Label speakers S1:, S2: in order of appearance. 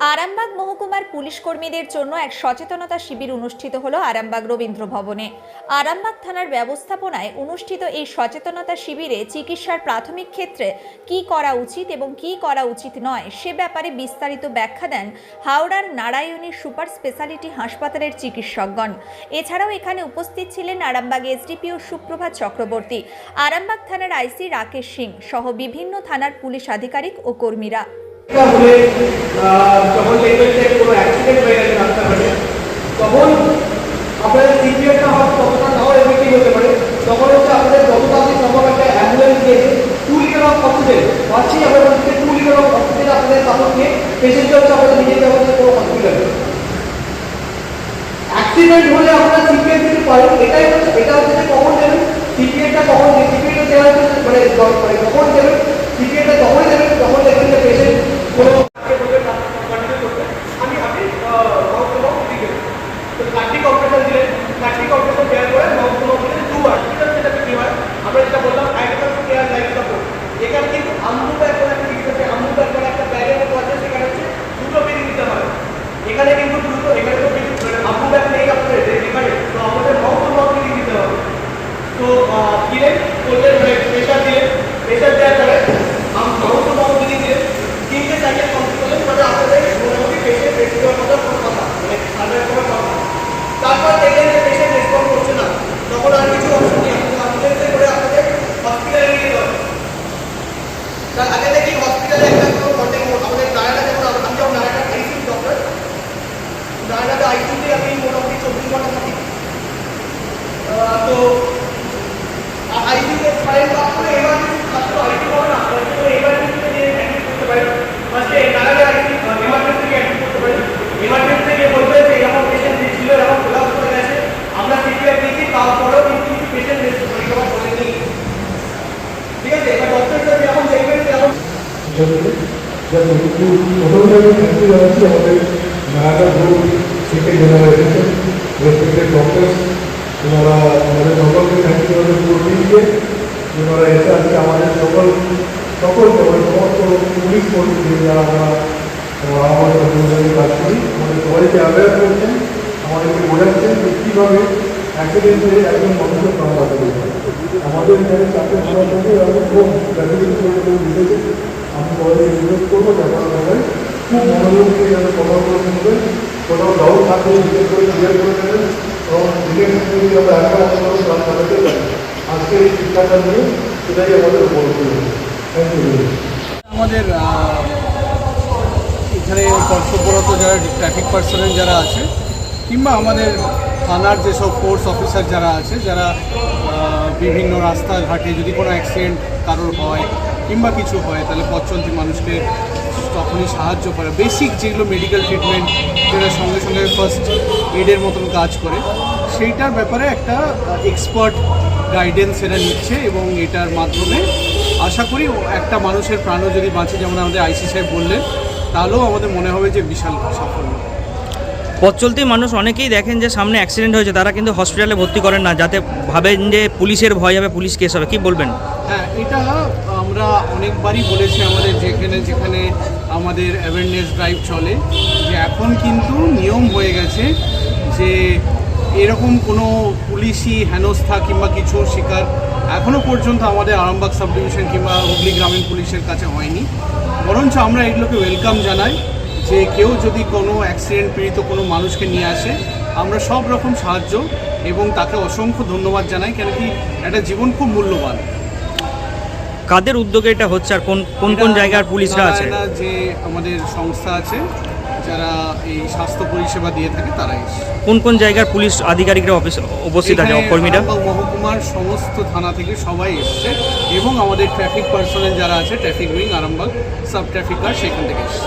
S1: আরামবাগ মহকুমার পুলিশ কর্মীদের জন্য এক সচেতনতা শিবির অনুষ্ঠিত হলো আরামবাগ রবীন্দ্র ভবনে। আরামবাগ থানার ব্যবস্থাপনায় অনুষ্ঠিত এই সচেতনতা শিবিরে চিকিৎসার প্রাথমিক ক্ষেত্রে কি করা উচিত এবং কি করা উচিত নয় সে ব্যাপারে বিস্তারিত ব্যাখ্যা দেন হাওড়ার নারায়ণী সুপার স্পেশালিটি হাসপাতালের চিকিৎসকগণ। এছাড়াও এখানে উপস্থিত ছিলেন আরামবাগ এসডিপিও সুপ্রভাত চক্রবর্তী, আরামবাগ থানার আইসি রাকেশ সিং সহ বিভিন্ন থানার পুলিশ আধিকারিক ও কর্মীরা।
S2: হলে যখন দেখবেন যে কোনো অ্যাক্সিডেন্ট হয়ে গেছে রাস্তাঘাটে, তখন আপনাদের সিপিআরটা হয়তো কতটা নাও এফেক্টিভ হতে পারে। তখন হচ্ছে আপনাদের যত তাড়াতাড়ি সম্ভব একটা অ্যাম্বুলেন্স দিয়ে টু লিটার অফ অক্সিজেন পাচ্ছি আপনাদের হচ্ছে টু লিটার অফ অক্সিজেন আপনাদের নিয়ে পেশেন্টকে হচ্ছে আপনাদের যাওয়া হচ্ছে কোনো হসপিটালে অ্যাক্সিডেন্ট হলে আপনারা সিপিআর দিতে পারেন, এটাই হচ্ছে এটা হচ্ছে কখন দেবেন সিপিআরটা কখন সিপিআরটা দেওয়া হচ্ছে মানে মানে কখন দেবেন ताकि कॉम्पिटिशन दिले ताकि कॉम्पिटिशन तयार
S3: প্রথমে আমি থ্যাংক ইউ জানাচ্ছি আমাদের নারায়ণা গ্রুপ থেকে যারা এসেছেন রেসপেক্টেড ডক্টর্স ওনারা আমাদের সকলকে থ্যাংক ইউ জানাচ্ছি পুরো টিমকে ওনারা এসে আজকে আমাদের সকল সকলকে মানে সমস্ত পুলিশ কর্মী যারা আমরা আমাদের অভিযানে কাজ করি আমাদের সবাইকে অ্যাওয়ার করছেন আমাদেরকে বোঝাচ্ছেন যে কীভাবে অ্যাক্সিডেন্টে একজন মানুষের প্রাণ বাঁচাতে আমাদের এখানে চারটে সময় থেকে এরকম খুব করে দিতেছে আমি করব খুব মনোযোগ দিয়ে কথা করে শুনবেন কোথাও ডাউট থাকলে করে ক্লিয়ার করে এবং যদি আমরা এই শিক্ষাটা নিয়ে সেটাই আমাদের বড় থ্যাংক ইউ
S4: আমাদের এখানে কর্তব্যরত যারা ট্রাফিক পার্সোনেল যারা আছে, কিংবা আমাদের থানার যেসব ফোর্স অফিসার যারা আছে, যারা বিভিন্ন রাস্তাঘাটে যদি কোনো অ্যাক্সিডেন্ট কারোর হয় কিংবা কিছু হয় তাহলে পথ চলতি মানুষকে তখনই সাহায্য করে। বেসিক যেগুলো মেডিকেল ট্রিটমেন্ট যেটা সঙ্গে সঙ্গে ফার্স্ট এডের মতন কাজ করে সেইটার ব্যাপারে একটা এক্সপার্ট গাইডেন্স এরা নিচ্ছে এবং এটার মাধ্যমে আশা করি একটা মানুষের প্রাণও যদি বাঁচে যেমন আমাদের আইসি সাহেব বললেন তাহলেও আমাদের মনে হবে যে বিশাল সাফল্য।
S5: পথ চলতি মানুষ অনেকেই দেখেন যে সামনে অ্যাক্সিডেন্ট হয়েছে তারা কিন্তু হসপিটালে ভর্তি করেন না যাতে ভাবেন যে পুলিশের ভয় হবে পুলিশ কেস হবে। কি বলবেন?
S4: হ্যাঁ এটা আমরা অনেকবারই বলেছি আমাদের যেখানে যেখানে আমাদের অ্যাওয়ারনেস ড্রাইভ চলে, যে এখন কিন্তু নিয়ম হয়ে গেছে যে এরকম কোনো পুলিশি হেনস্থা কিংবা কিছু শিকার এখনও পর্যন্ত আমাদের আরামবাগ সাব ডিভিশন কিংবা হুগলি গ্রামীণ পুলিশের কাছে হয়নি। বরঞ্চ আমরা এগুলোকে ওয়েলকাম জানাই যে কেউ যদি কোনো অ্যাক্সিডেন্ট পীড়িত কোনো মানুষকে নিয়ে আসে, আমরা সব রকম সাহায্য এবং তাকে অসংখ্য ধন্যবাদ জানাই কেন কি একটা জীবন খুব মূল্যবান।
S5: কাদের উদ্যোগে এটা হচ্ছে আর কোন কোন কোন জায়গার পুলিশরা আছে?
S4: যে আমাদের সংস্থা আছে যারা এই স্বাস্থ্য পরিষেবা দিয়ে থাকে তারাই
S5: কোন কোন জায়গার পুলিশ আধিকারিকরা অফিস উপস্থিত আছে কর্মীরা?
S4: মহকুমার সমস্ত থানা থেকে সবাই এসছে এবং আমাদের ট্রাফিক পার্সোনাল যারা আছে ট্রাফিক উইং আরামবাগ সাব ট্রাফিকার সেখান থেকে এসছে।